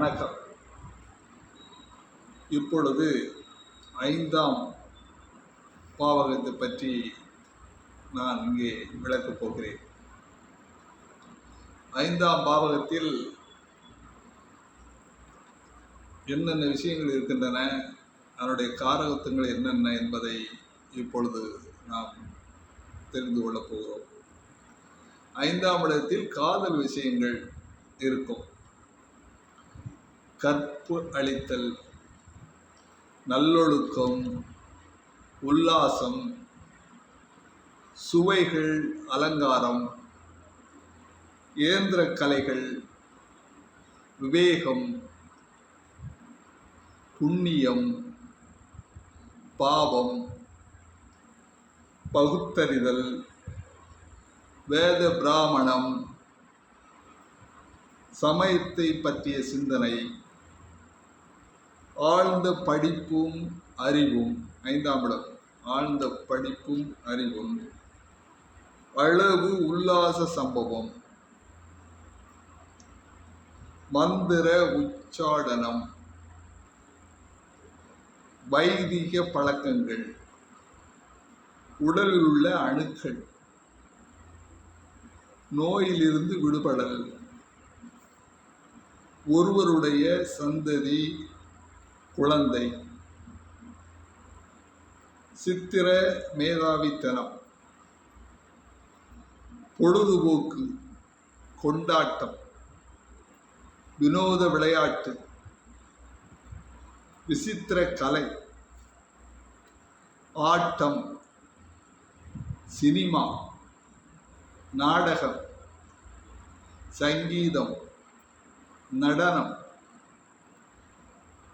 வணக்கம். இப்பொழுது ஐந்தாம் பாவகத்தை பற்றி நான் இங்கே விளக்கப் போகிறேன். ஐந்தாம் பாவகத்தில் என்னென்ன விஷயங்கள் இருக்கின்றன அதனுடைய காரகத்துங்கள் என்னென்ன என்பதை இப்பொழுது நாம் தெரிந்து கொள்ளப் போகிறோம். ஐந்தாம் இடத்தில் காதல் விஷயங்கள் இருக்கும். கற்பு அளித்தல் நல்லொழுக்கம் உல்லாசம் சுவைகள் அலங்காரம் இயந்திர கலைகள் விவேகம் புண்ணியம் பாவம் பகுத்தறிதல் வேத பிராமணம் சமயத்தை பற்றிய சிந்தனை ஆழ்ந்த படிப்பும் அறிவும். ஐந்தாம் இடம். ஆழ்ந்த படிப்பும் அறிவும். அளவு உல்லாச சம்பவம். மந்திர உச்சாடனம். வைதிக பழக்கங்கள். உடலில் உள்ள அணுக்கள். நோயிலிருந்து விடுபடல். ஒருவருடைய சந்ததி. குழந்தை. சித்திர மேதாவித்தனம். பொழுதுபோக்கு கொண்டாட்டம். வினோத விளையாட்டு. விசித்திர கலை. ஆட்டம். சினிமா. நாடகம். சங்கீதம். நடனம்.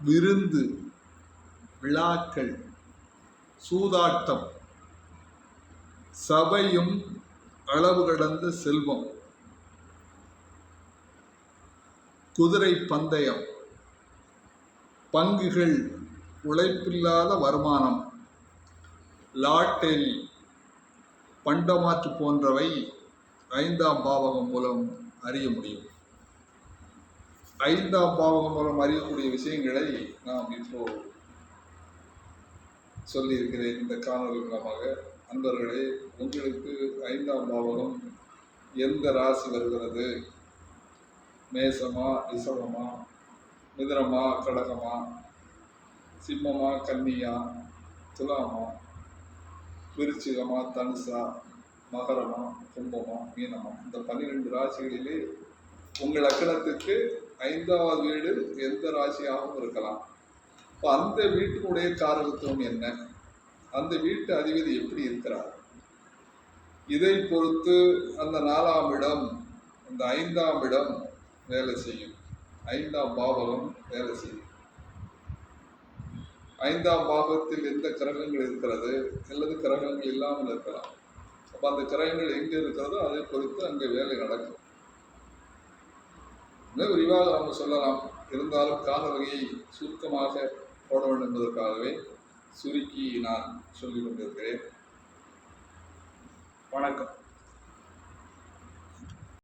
விருந்து விழாக்கள் சூதாட்டம் சபையும் அளவு கடந்த செல்வம். குதிரை பந்தயம் பங்குகள் உழைப்பில்லாத வருமானம் லாட்டரி பண்டமாற்று போன்றவை ஐந்தாம் பாவகம் மூலம் அறிய முடியும். ஐந்தாம் பாவகம் மூலம் அறியக்கூடிய விஷயங்களை நாம் இப்போ சொல்லியிருக்கிறேன் இந்த காணொலி மூலமாக அன்பர்களே உங்களுக்கு ஐந்தாம் பாவகம் எந்த ராசி வருகிறது? மேசமா ரிசவமா மிதனமா கடகமா சிம்மமா கன்னியா துலாமா விருச்சிகமா தனுசா மகரமா கும்பமா மீனமா? இந்த பன்னிரெண்டு ராசிகளிலே உங்கள் அக்கணத்துக்கு ஐந்தாவது வீடு எந்த ராசியாகவும் இருக்கலாம். இப்போ அந்த வீட்டினுடைய காரகத்துவம் என்ன? அந்த வீட்டு அதிபதி எப்படி இருக்கிறார்? இதை பொறுத்து அந்த நாலாம் இடம் அந்த ஐந்தாம் இடம் வேலை செய்யும். ஐந்தாம் பாவகம் வேலை செய்யும். ஐந்தாம் பாகத்தில் எந்த கிரகங்கள் இருக்கிறது? அல்லது கிரகங்கள் இல்லாமல் இருக்கலாம். அப்போ அந்த கிரகங்கள் எங்கே இருக்கிறதோ அதை பொறுத்து அங்கே வேலை நடக்கும். மிக விரிவாக நாம் சொல்லலாம். இருந்தாலும் கால வகையை சுருக்கமாக போட வேண்டும் என்பதற்காகவே சுருக்கி நான் சொல்லிக் கொண்டிருக்கிறேன். வணக்கம்.